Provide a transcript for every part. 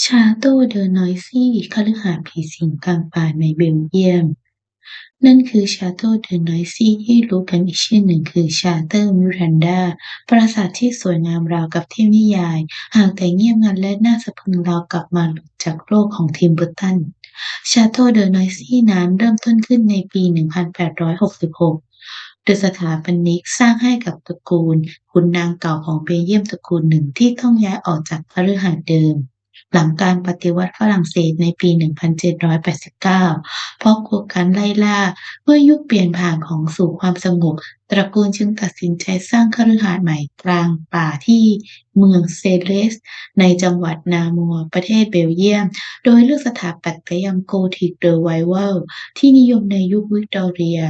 ชาโตเดอร์นอยซี่คฤหาสน์ผีสิงกลางป่าในเบลเยียม นั่นคือชาโตเดอร์นอยซี่ที่รู้กันอีกชื่อหนึ่งคือชาเตอร์มิรันดา ปราสาทที่สวยงามราวกับเทพนิยาย หากแต่เงียบงันและน่าสะพึงราวกับมาหลุดจากโลกของทิมเบอร์ตัน ชาโตเดอร์นอยซี่นั้นเริ่มต้นขึ้นในปี 1866โดยสถาปนิกสร้างให้กับตระกูลขุนนางเก่าของเบลเยียมตระกูลหนึ่งที่ต้องย้ายออกจากคฤหาสน์เดิม หลังการปฏิวัติฝรั่งเศสในปี 1789 เพราะกลัวการไล่ล่าเมื่อยุคเปลี่ยนผ่านของสู่ความสงบ ตระกูลจึงตัดสินใจสร้างคฤหาสน์ใหม่กลางป่าที่เมืองเซเลส ในจังหวัดนามัว ประเทศเบลเยียม โดยเลือกสถาปัตยกรรมโกธิกเรไวเวลที่นิยมในยุควิกตอเรีย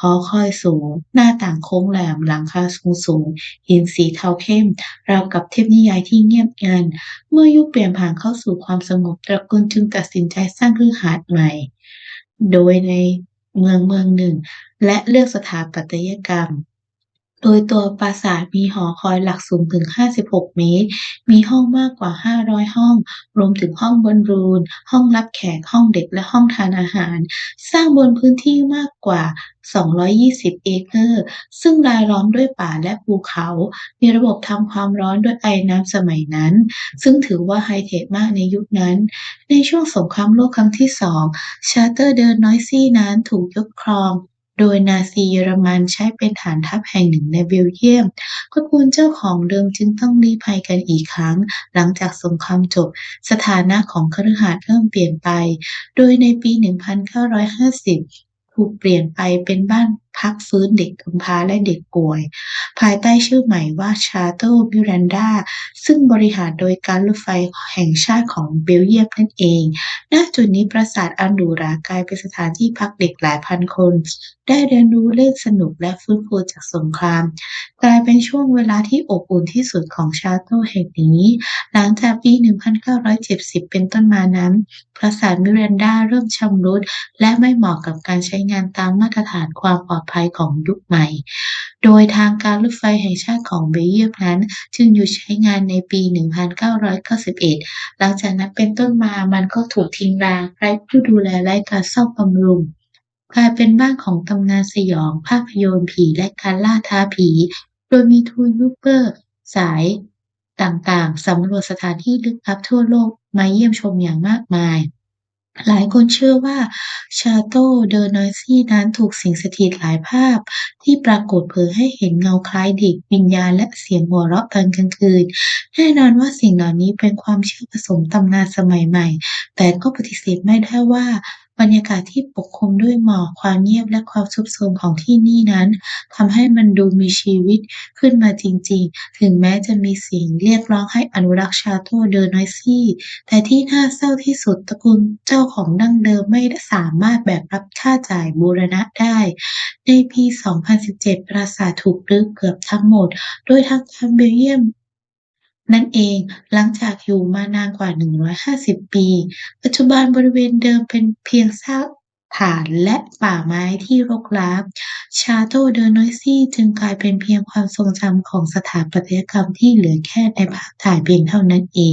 หอคอยสูง หน้าต่างโค้งแหลม หลังคาสูงๆหินสีเทาเข้ม ราวกับเทพนิยายที่เงียบงัน เมื่อยุคเปลี่ยนผ่านเข้าสู่ความสงบ ตระกูลจึงตัดสินใจสร้างคฤหาสน์ใหม่ โดยใน เมืองเมืองหนึ่ง และเลือกสถาปัตยกรรม โดยตัวปราสาทมีหอคอยหลักสูงถึง 56 เมตร มีห้องมากกว่า 500 ห้อง รวมถึงห้องบอลรูมห้องรับแขก ห้องเด็ก และห้องทานอาหาร สร้างบนพื้นที่มากกว่า 220 เอเคอร์ ซึ่งรายล้อมด้วยป่าและภูเขา มีระบบทำความร้อนด้วยไอน้ำสมัยนั้น ซึ่งถือว่าไฮเทคมากในยุคนั้น ในช่วงสงครามโลกครั้งที่สอง ชาเตอร์เดอนน้อยซี่นั้นถูกยกครอง โดยนาซีเยอรมันใช้เป็นฐานทัพแห่งหนึ่งในเบลเยียมตระกูลเจ้าของเดิมจึงต้องลี้ภัยกันอีกครั้ง หลังจากสงครามจบ สถานะของคฤหาสน์เริ่มเปลี่ยนไป โดยในปี 1950 ถูกเปลี่ยนไปเป็นบ้าน พักฟื้นเด็กกำพร้าและเด็กป่วย ภายใต้ชื่อใหม่ว่าชาโตมิรันดาซึ่งบริหารโดยการรถไฟแห่งชาติของเบลเยียมนั่นเอง ณ จุดนี้ปราสาทอันหรูรากลายเป็นสถานที่พักเด็กหลายพันคน ได้เรียนรู้เล่นสนุกและฟื้นฟูจากสงคราม กลายเป็นช่วงเวลาที่อบอุ่นที่สุดของชาโตแห่งนี้ หลังจากปี 1970 เป็นต้นมานั้น ปราสาทมิรันดาเริ่มชำรุดและไม่เหมาะกับการใช้งานตามมาตรฐานความปลอดภัยของยุคใหม่ โดยทางการรถไฟแห่งชาติของเบลเยียมนั้น จึงหยุดใช้งานในปี 1991 หลังจากนั้นเป็นต้นมามันก็ถูกทิ้งร้างไร้ผู้ดูแลไร้การซ่อมบำรุงกลายเป็นบ้านของตำนานสยอง ภาพยนตร์ผีและการล่าท้าผี โดยมีทูยูเปอร์ สายต่างๆ สำรวจสถานที่ลึกลับทั่วโลกมาเยี่ยมชมอย่างมากมาย หลายคนเชื่อว่าชาโตเดอร์นอยซี่นั้นถูกสิงสถิตหลายภาพ ที่ปรากฏเผยให้เห็นเงาคล้ายเด็กวิญญาณและเสียงหัวเราะตอนกลางคืน แน่นอนว่าสิ่งเหล่านี้เป็นความเชื่อผสมตำนานสมัยใหม่ แต่ก็ปฏิเสธไม่ได้ว่า บรรยากาศที่ปกคลุมด้วยหมอก ความเงียบ และความทรุดโทรมของที่นี่นั้นทำให้มันดูมีชีวิตขึ้นมาจริง ๆ ถึงแม้จะมีเสียงเรียกร้องให้อนุรักษ์ชาโตเดอร์นอยซี่ แต่ที่น่าเศร้าที่สุดตระกูลเจ้าของดั้งเดิมไม่สามารถแบกรับค่าจ่ายบูรณะได้ ในปี 2017 ปราสาทถูกรื้อเกือบทั้งหมด โดยทางการเบลเยียม นั่นเองหลังจากอยู่มานานกว่า 150 ปี ปัจจุบันบริเวณเดิมเป็นเพียงซากฐานและป่าไม้ที่รกร้างชาโตเดอนอยซี่จึงกลายเป็นเพียงความทรงจำของสถาปัตยกรรมที่เหลือแค่ในภาพถ่ายเพียงเท่านั้นเอง